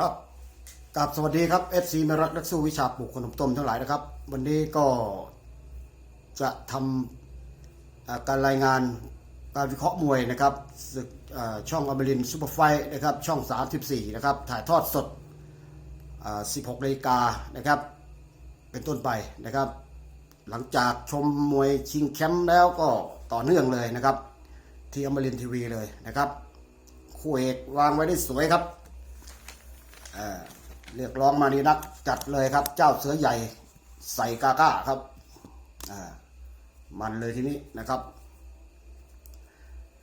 ครับกับสวัสดีครับ FC มรักนักสู้วิชาปลูกขนมต้มทั้งหลายนะครับ วันนี้ก็จะทำการรายงานการวิเคราะห์มวยนะครับศึกช่องอมรินซูเปอร์ไฟนะครับช่อง 34 นะครับ ถ่ายทอดสด 16นาฬิกานะครับ เป็นต้นไปนะครับ หลังจากชมมวยชิงแชมป์แล้วก็ต่อเนื่องเลยนะครับ ที่อมรินทีวีเลยนะครับคู่เอกวางไว้ได้สวยครับ เรียกร้องมานี่นักจัดเลยครับ เจ้าเสือใหญ่ใส่กาก้าครับมันเลยทีนี้นะครับ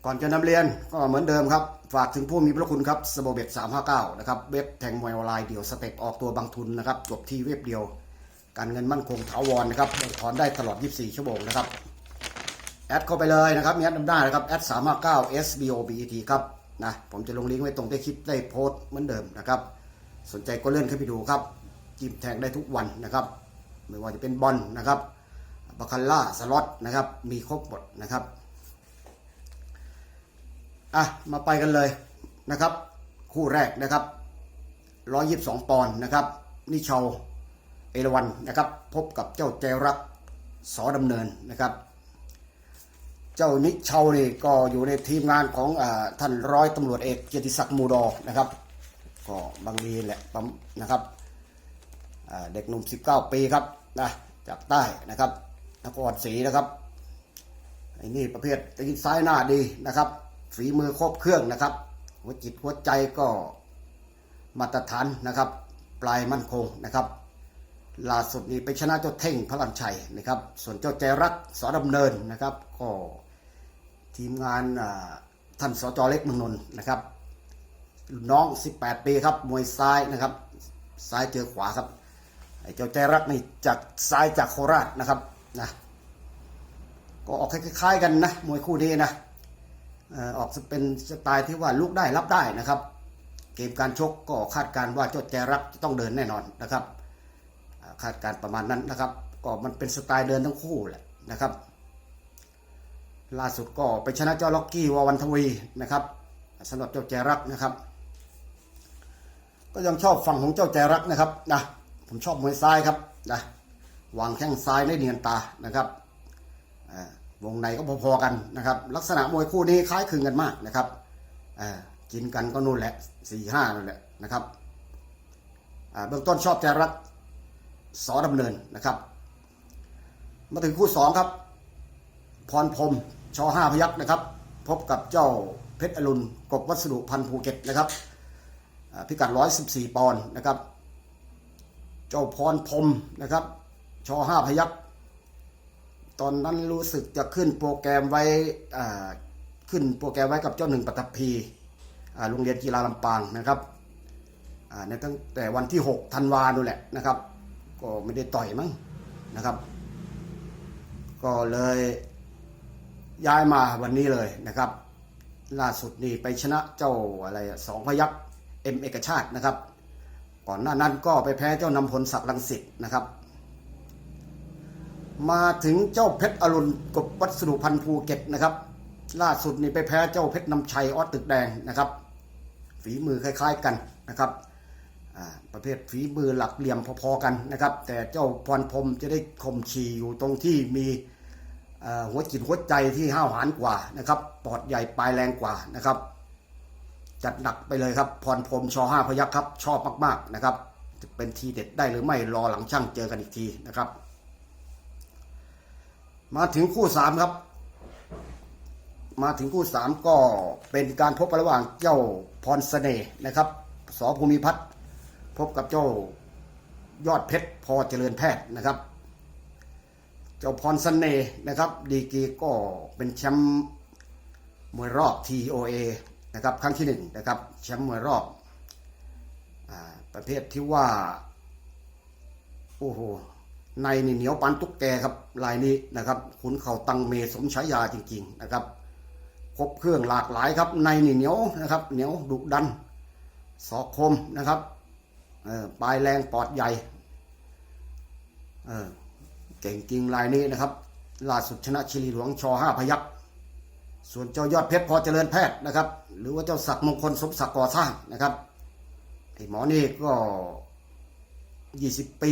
ก่อนจะนำเรียนก็เหมือนเดิมครับ ฝากถึงผู้มีพระคุณครับสโบเบ็ด359นะครับ เว็บแทงมวยออนไลน์เดี่ยวสเต็ปออกตัวบางทุนนะครับ จบที่เว็บเดียว การเงินมั่นคงถาวรนะครับถอนได้ตลอด 24 ชั่วโมงนะครับ แอดเข้าไปเลยนะครับแอดนำได้นะครับแอด359 SBOBET ครับนะผมจะลงลิงก์ไว้ตรงใต้คลิปได้โพสต์เหมือนเดิมนะครับ สนใจก็เลื่อนขึ้นไปดูครับจิ้มแทงได้ทุกวันนะครับ ไม่ว่าจะเป็นบอลนะครับบาคาร่าสล็อตนะครับ มีครบหมดนะครับอะมาไปกันเลยนะครับ คู่แรกนะครับ122ปอนด์นะครับ นิชาวเอราวันนะครับ พบกับเจ้าใจรักสอดำเนินนะครับ เจ้านิชาวนี่ก็อยู่ในทีมงานของอท่านร้อยตำรวจเอกเกียรติศักดิ์มูดอนะครับ ก็บางรีแหละปั๊มนะครับเด็กหนุ่ม 19 ปีครับนะจากใต้นะครับนครศรีนะครับไอ้นี่ประเภทตีนซ้ายหน้าดีนะครับ ฝีมือครบเครื่องนะครับ หัวจิตหัวใจก็มาตรฐานนะครับ ปลายมั่นคงนะครับล่าสุดนี้ไปชนะเจ้าเท่งพลันชัยนะครับ ส่วนเจ้าใจรักสอดำเนินนะครับ ก็ทีมงานท่านสจเล็กมงนนท์นะครับ น้อง 18 ปีครับ มวยซ้ายนะครับ ซ้ายเจอขวาครับ ไอ้เจ้าใจรักนี่จากซ้ายจากโคราชนะครับนะก็ออกคล้ายๆกันนะมวยคู่นี้นะอ่อออกเป็นสไตล์ที่ว่าลุกได้รับได้นะครับ เกมการชกก็คาดการณ์ว่าเจ้าใจรักจะต้องเดินแน่นอนนะครับคาดการณ์ประมาณนั้นนะครับ ก็มันเป็นสไตล์เดินทั้งคู่แหละนะครับ ล่าสุดก็ไปชนะเจ้าล็อกกี้วาวันทวีนะครับสำหรับเจ้าใจรักนะครับ ก็ยังชอบฝั่งของเจ้าใจรักนะครับนะผมชอบมวยซ้ายครับนะวางแข้งซ้ายได้เนียนตานะครับวงในก็พอๆกันนะครับ ลักษณะมวยคู่นี้คล้ายคลึงกันมากนะครับกินกันก็นู่นแหละสี่ห้านั่นแหละนะครับเบื้องต้นชอบใจรักสอดำเนินนะครับ มาถึงคู่สองครับ พรพรมชอห้าพยักษ์นะครับ พบกับเจ้าเพชรอรุณกบวัสดุพันภูเก็ตนะครับ พิกัด 114 ปอนด์นะครับ เจ้าพรพรมนะครับชอห้าพยักตอนนั้นรู้สึกจะขึ้นโปรแกรมไว้ขึ้นโปรแกรมไว้กับเจ้าหนึ่งปัตตภีโรงเรียนกีฬาลำปางนะครับในตั้งแต่วันที่ 6 ธันวานู่นแหละนะครับ ก็ไม่ได้ต่อยมั้งนะครับ ก็เลยย้ายมาวันนี้เลยนะครับ ล่าสุดนี่ไปชนะเจ้าอะไรสองพยัก เอ็มเอกชาตินะครับ ก่อนหน้านั้นก็ไปแพ้เจ้านำพลศักดิ์ลังสิตนะครับ มาถึงเจ้าเพชรอรุณกบวัสดุพันธ์ภูเก็ตนะครับ ล่าสุดนี่ไปแพ้เจ้าเพชรนำชัยออสตึกแดงนะครับ ฝีมือคล้าย ๆกันนะครับประเภทฝีมือหลักเหลี่ยมพอๆกันนะครับ แต่เจ้าพรพรมจะได้คมชีอยู่ตรงที่มีหัวจิตหัวใจที่ห้าวหาญกว่านะครับ ปอดใหญ่ปลายแรงกว่านะครับ จัดหนักไปเลยครับ พรพรมชอห้าพยักครับ ชอบมากๆนะครับ จะเป็นทีเด็ดได้หรือไม่รอหลังช่างเจอกันอีกทีนะครับ มาถึงคู่สามครับ มาถึงคู่สามก็เป็นการพบระหว่างเจ้าพรเสน่ห์นะครับสภูมิพัฒน์พบกับเจ้ายอดเพชรพอเจริญแพทย์นะครับ เจ้าพรเสน่ห์นะครับ ดีกีก็เป็นแชมป์มวยรอบ TOA นะครับครั้งที่หนึ่งนะครับแชมป์มวยรอบอประเภทที่ว่าโอ้โหในนี่เหนียวปันตุ๊กแกครับลายนี้นะครับขุนเข่าตังเมสมฉายาจริง ๆนะครับครบเครื่องหลากหลายครับ ในนี่เหนียวนะครับเหนียวดุดันสอกคมนะครับปลายแรงปอดใหญ่เก่งจริงลายนี้นะครับล่าสุดชนะชิลีหลวงชอห้าพยัก ส่วนเจ้ายอดเพชรพอเจริญแพทย์นะครับ หรือว่าเจ้าศักดิ์มงคลสมศักดิ์ก่อสร้างนะครับอ้หมอนี่ก็ยี่สิบปี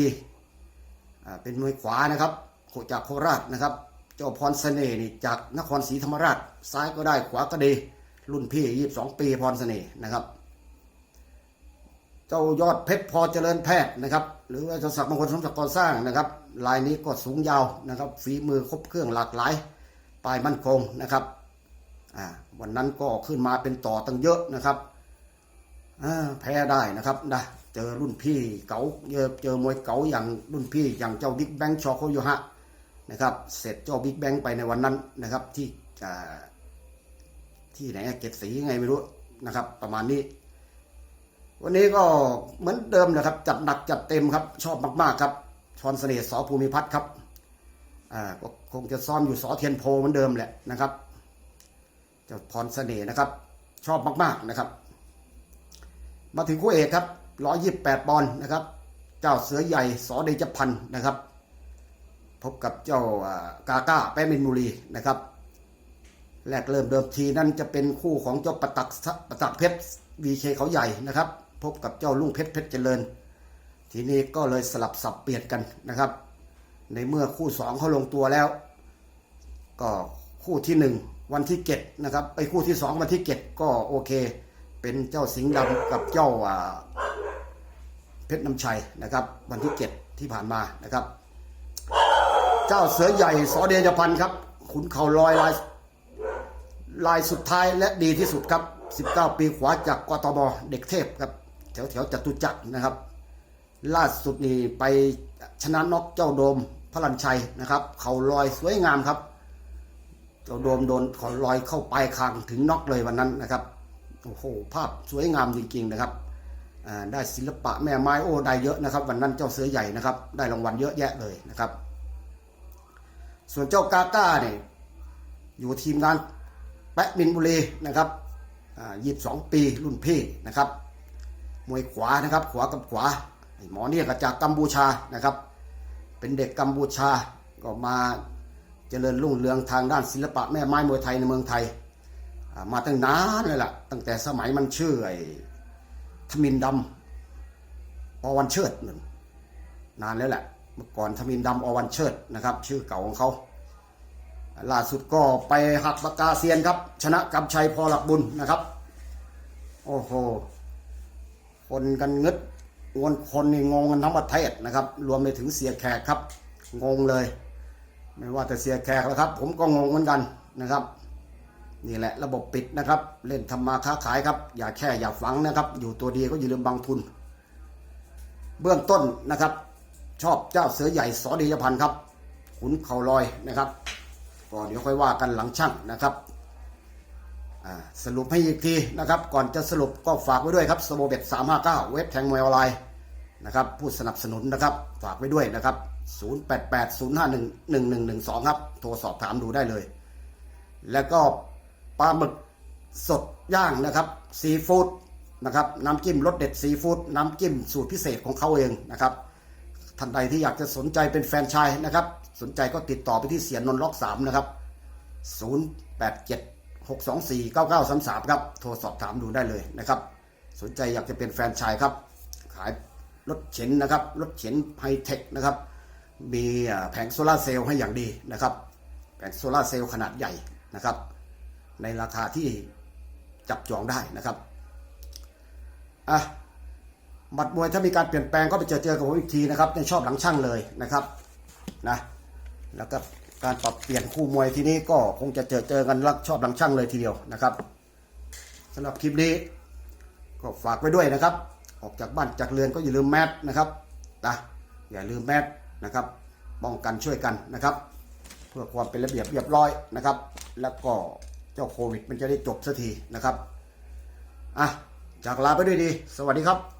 เป็นมวยขวานะครับโคจากโคราชนะครับ เจ้าพรเสน่ห์นี่จากนครศรีธรรมราช ซ้ายก็ได้ขวาก็ดีรุ่นพี่ยี่สิบสองปีพรเสน่ห์นะครับ เจ้ายอดเพชรพอเจริญแพทย์นะครับ หรือว่าเจ้าศักดิ์มงคลสมศักดิ์ก่อสร้างนะครับลายนี้ก็สูงยาวนะครับฝีมือครบเครื่องหลากหลายปลายมั่นคงนะครับ อ่าวันนั้นก็ขึ้นมาเป็นต่อตั้งเยอะนะครับอ่าแพ้ได้นะครับนะเจอรุ่นพี่เก๋าเจอเจอมวยเก๋าอย่างรุ่นพี่อย่างเจ้าบิ๊กแบงชอโคโยฮะนะครับ เสร็จเจ้าบิ๊กแบงไปในวันนั้นนะครับที่อ่าที่ไหนเกตสีไงไม่รู้นะครับ ประมาณนี้วันนี้ก็เหมือนเดิมนะครับ จัดหนักจัดเต็มครับ ชอบมาก ๆ ครับชอนเสน่ห์สอภูมิพัฒน์ครับอ่าก็คงจะซ้อมอยู่สอเทียนโพเหมือนเดิมแหละนะครับ เจ้าพรเสน่ห์นะครับ ชอบมากๆนะครับ มาถึงคู่เอกครับร้อยยี่บแปดปอนด์นะครับ เจ้าเสือใหญ่สอเดชพันธ์นะครับ พบกับเจ้ากาก้าแป้มินบุรีนะครับแรกเริ่มเดิมทีนั่นจะเป็นคู่ของเจ้าปตักปตักเพชรวีเคเขาใหญ่นะครับ พบกับเจ้าลุงเพชรเพชรเจริญ ทีนี้ก็เลยสลับสับเปลี่ยนกันนะครับ ในเมื่อคู่สองเขาลงตัวแล้ว ก็คู่ที่หนึ่ง วันที่เจ็ดนะครับไปคู่ที่สองวันที่เจ็ดก็โอเค เป็นเจ้าสิงห์ดำกับเจ้าเพชรน้ำชัยนะครับ วันที่เจ็ดที่ผ่านมานะครับ เจ้าเสือใหญ่สอเดชพันธ์ครับ ขุนเขาลอยลายลายสุดท้ายและดีที่สุดครับ 19 ปีขวาจากกตบเด็กเทพครับ แถวแถวจตุจักรนะครับ ล่าสุดนี่ไปชนะน็อกเจ้าโดมพระลันชัยนะครับ เขาลอยสวยงามครับ เจ้าโดมโดนขาลอยเข้าปลายคางถึงน็อกเลยวันนั้นนะครับโอ้โหภาพสวยงามจริงๆนะครับได้ศิลปะแม่ไม้โอ้ได้เยอะนะครับ วันนั้นเจ้าเสือใหญ่นะครับ ได้รางวัลเยอะแยะเลยนะครับ ส่วนเจ้ากาก้าเนี่ยอยู่ทีมงานแปะมินบุรีนะครับยี่สิบสองปีรุ่นพี่นะครับ มวยขวานะครับ ขวากับขวาหมอเนี่ยก็จากกัมพูชานะครับ เป็นเด็กกัมพูชาก็มา เจริญรุ่งเรืองทางด้านศิลปะแม่ไม้มวยไทยในเมืองไทย มาตั้งนานเลยล่ะ ตั้งแต่สมัยมันชื่อไอ้ทมินดำอวันเชิดนั่นนานแล้วแหละเมื่อก่อนทมินดำอวันเชิดนะครับ ชื่อเก่าของเขาล่าสุดก็ไปหักปากกาเซียนครับ ชนะกำชัยพอหลักบุญนะครับ โอ้โหคนกันงึดงวนคนนี่งงกันทั้งประเทศนะครับ รวมไปถึงเสียแขกครับ งงเลย ไม่ว่าแต่เสียแขกแล้วครับ ผมก็งงเหมือนกันนะครับ นี่แหละระบบปิดนะครับ เล่นทำมาค้าขายครับ อย่าแค่อย่าฝังนะครับ อยู่ตัวดีก็อย่าลืมบังทุน เบื้องต้นนะครับ ชอบเจ้าเสือใหญ่สอดียพันธ์ครับ ขุนเขาลอยนะครับก็เดี๋ยวค่อยว่ากันหลังช่างนะครับสรุปให้อีกทีนะครับ ก่อนจะสรุปก็ฝากไว้ด้วยครับสโมเบ็ด359 เว็บแทงมวยออนไลน์นะครับผู้สนับสนุนนะครับ ฝากไว้ด้วยนะครับ 0880511112 ครับ โทรสอบถามดูได้เลย แล้วก็ปลาหมึกสดย่างนะครับซีฟู้ดนะครับน้ำจิ้มรสเด็ดซีฟู้ดน้ำจิ้มสูตรพิเศษของเขาเองนะครับท่านใดที่อยากจะสนใจเป็นแฟนชายนะครับ สนใจก็ติดต่อไปที่เสียนนล็อก 3 นะครับ 087 624 9933 ครับโทรสอบถามดูได้เลยนะครับ สนใจอยากจะเป็นแฟนชายครับ ขายรถเข็นนะครับรถเข็นไฮเทคนะครับ มีแผงโซลาร์เซลล์ให้อย่างดีนะครับ แผงโซลาร์เซลล์ขนาดใหญ่นะครับ ในราคาที่จับจองได้นะครับอะหมัดมวยถ้ามีการเปลี่ยนแปลงก็ไปเจอเจอกับผมอีกทีนะครับในชอบหลังช่างเลยนะครับนะแล้วก็การปรับเปลี่ยนคู่มวยทีนี้ก็คงจะเจอเจอกันรักชอบหลังช่างเลยทีเดียวนะครับสำหรับคลิปนี้ก็ฝากไว้ด้วยนะครับ ออกจากบ้านจากเรือนก็อย่าลืมแมสนะครับนะอย่าลืมแมส นะครับ ป้องกันช่วยกันนะครับ เพื่อความเป็นระเบียบเรียบร้อยนะครับ แล้วก็เจ้าโควิดมันจะได้จบสักทีนะครับอะจากลาไปด้วยดี สวัสดีครับ